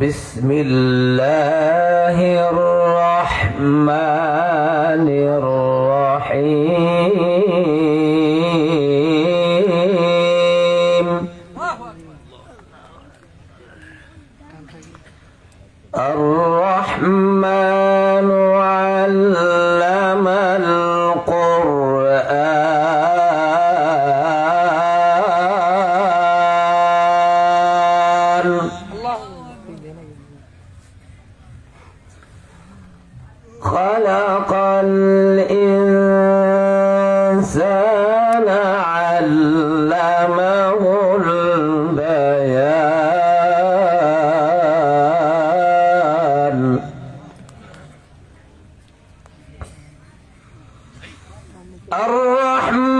بسم الله الرحمن الرحيم. الرحمن خلق الإنسان علمه البيان. الرحمن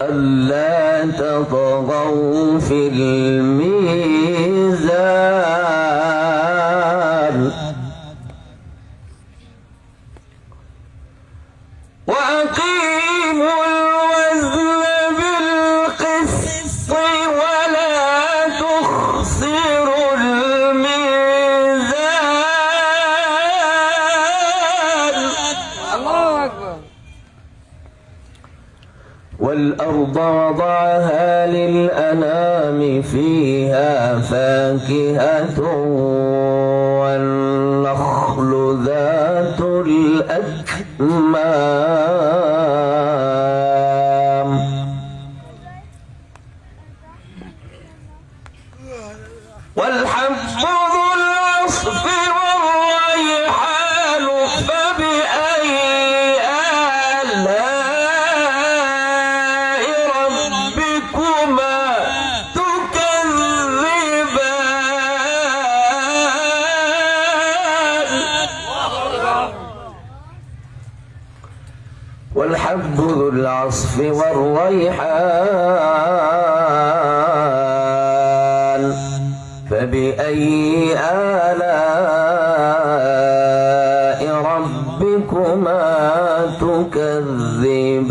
ألا تطغوا في الميزان والأرض وضعها للأنام فيها فاكهة والنخل ذات الأكمام. والحب ذو العصف والريحان فبأي آلاء ربكما تكذبان؟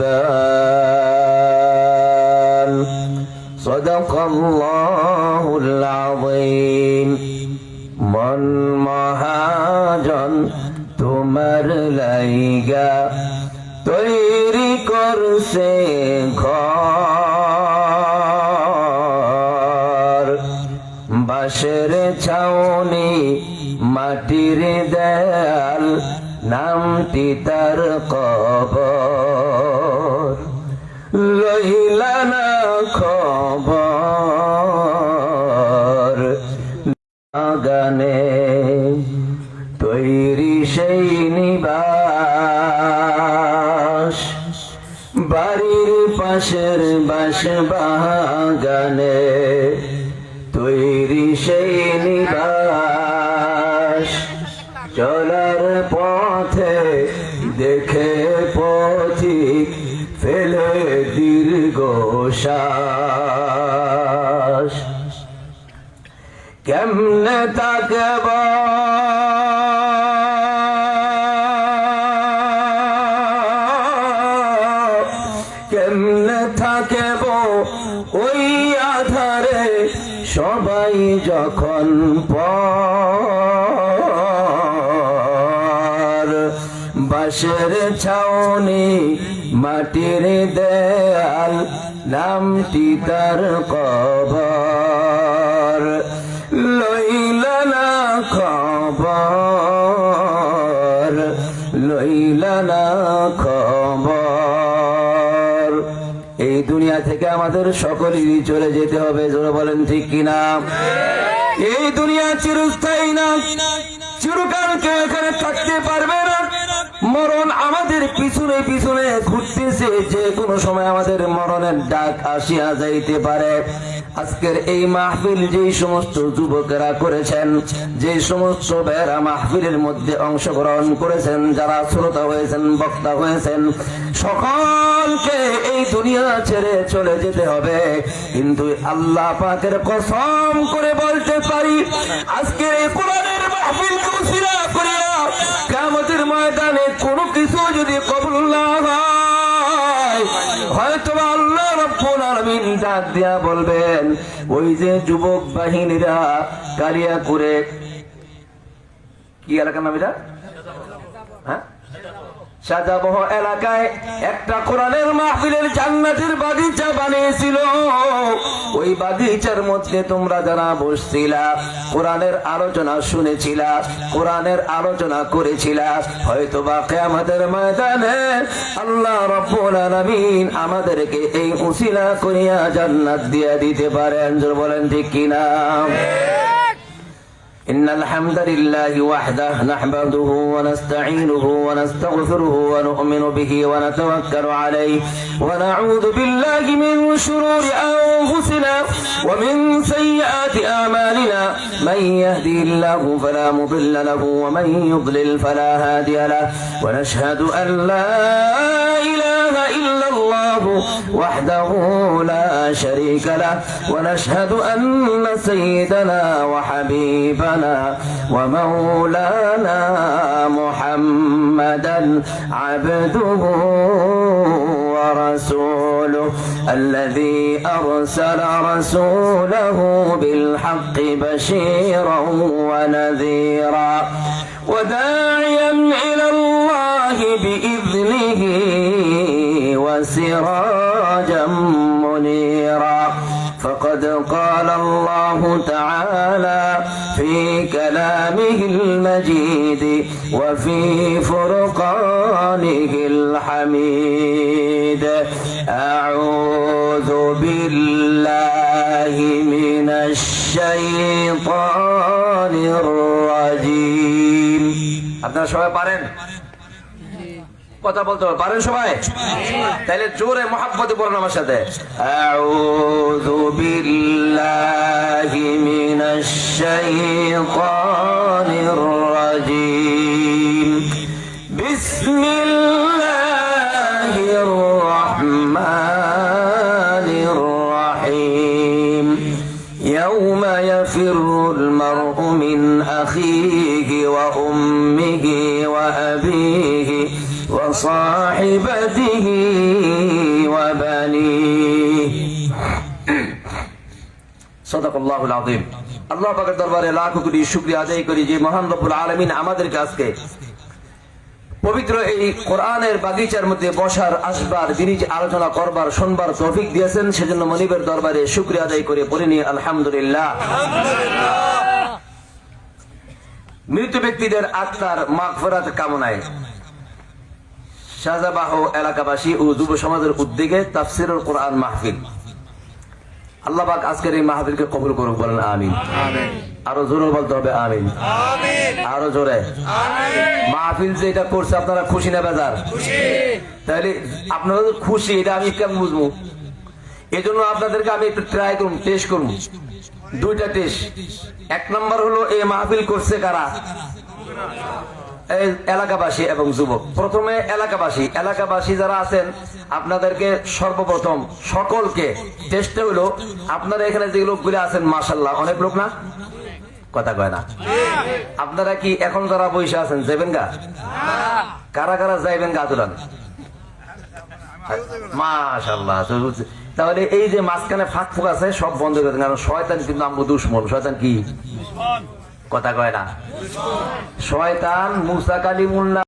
صدق الله العظيم. من مهاجا تمر ليجا তৈরি করছে ঘর। বাঁশের ছাউনি, মাটির দেয়াল, নামটি তার কবর। লইলা না খবর গানে তৈরি সেই নিবাস। পাশের বাস বাগানে তৈরি সেই নিবাস। চলার পথে দেখে পথিক ফেলে দীর্ঘ কেমনে তাকব কেমনে থাকব ওই আধারে? সবাই যখন বাঁশের ছাউনি মাটির দেয়াল, নামটি তার কবর। লইল না খবর খবর। এই দুনিয়া থেকে আমাদের সকলেরই চলে যেতে হবে। জোরে বলেন, ঠিক কিনা? এই দুনিয়া চিরস্থায়ী না। চিরকাল কেউ এখানে থাকতে পারবে না। মরণ আমাদের পিছনে পিছনে ঘুরতেছে। যে কোনো সময় আমাদের মরণের ডাক আসিয়া যাইতে পারে। আজকের এই মাহফিল যে সমস্ত যুবকেরা করেছেন যে সমস্ত বেড়া মাহফিলের মধ্যে অংশগ্রহণ করেছেন, যারা শ্রোতা হয়েছেন, বক্তা হয়েছেন সকলকে এই দুনিয়া ছেড়ে চলে যেতে হবে। কিন্তু আল্লাহ পাকের কসম করে বলতে পারি আজকের এই ময়দানে কোনো কিছু যদি কবুল না হয় হয়তো আল্লাহ রব্বুল আলামিন ডাক দিয়া বলবেন, ওই যে যুবক বাহিনীরা কালিয়া করে কি এলাকার নাম এটা? হ্যাঁ? সাজাবহ এলাকায় একটা কোরআনের মাহফিলের জান্নাতের বাগিচা বানিয়েছিল। ওই বাগিচার মধ্যে তোমরা যারা বসছিলা, কোরআনের আলোচনা শুনেছিলা, কোরআনের আলোচনা করেছিলা হয়তো বা কেয়ামতের ময়দানে আল্লাহ রব্বুল আলামিন আমাদেরকে এই উসিলা করিয়া জান্নাত দিয়া দিতে পারেন। বলেন ঠিক কিনা? إن الحمد لله وحده نحمده ونستعينه ونستغفره ونؤمن به ونتوكل عليه ونعوذ بالله من شرور أنفسنا ومن سيئات أعمالنا من يهدي الله فلا مضل له ومن يضلل فلا هادي له ونشهد أن لا إله إلا الله وحده لا شريك له ونشهد أن سيدنا وحبيبنا ومولانا محمدا عبده ورسوله الذي أرسل رسوله بالحق بشيرا ونذيرا وداعيا إلى الله بإذنه وسراجا منيرا. فقد قال كلامه المجيد وفي فرقانه الحميد أعوذ بالله من الشيطان الرجيم আপনারা সবাই পারেন কথা বলতে পারেন সবাই? তাহলে জোরে মহাব্বত পড়েন আমার সাথে। يوم يفر المرء من أخيه وأمه وصاحبته وبنيه صدق الله العظيم আল্লাহ পাকের দরবারে লাখ কোটি শুকরিয়া আদায় করি যে মহান রব্বুল আলামিন আমাদেরকে আজকে পবিত্র এই কোরআনের বাগিচার মধ্যে বসার আসবার তিনি যে আলোচনা করবার শুনবার তৌফিক দিয়েছেন সেজন্য মনিবের দরবারে শুক্রিয়া আদায় করে পড়ে নিয়ে আলহামদুলিল্লাহ মৃত ব্যক্তিদের আত্মার মাগফিরাত কামনায় শাহজাবাহ এলাকাবাসী ও যুব সমাজের উদ্যোগে তাফসিরুল কোরআন মাহফিল। আল্লাহ পাক আজকের এই মাহফিলকে কবুল করুক বলেন আমিন। আরও জোরে বলতে হবে আমিন। আরও জোরে। মাহফিল যে এটা করছে আপনারা খুশি না বেজার? তাহলে আপনারা খুশি এটা আমি কেমন বুঝব? এই জন্য আপনাদেরকে আমি একটু ট্রাই করুন টেস্ট করুন। দুইটা টেস্ট এক নম্বর হলো এই মাহফিল করছে কারা? এলাকাবাসী এবং যুবক। প্রথমে এলাকাবাসী। এলাকাবাসী যারা আছেন, আপনাদেরকে সর্বপ্রথম সকলকে টেস্টে হলো আপনারা এখানে যে লোকগুলো আছেন মাসাল্লাহ অনেক লোক না? কথা কয় না। আপনারা কি এখন যারা বসে আছেন যাবেন গা? কারা কারা যাইবেন গা তুলান মাশাল্লাহ তাহলে এই যে মাঝখানে ফাঁক ফুক আছে, সব বন্ধ করে কারণ শয়তান কিন্তু আমরা দুশ্মন। শয়তান কি? কথা কয় না। শয়তান মুসা কালিমুল্লাহ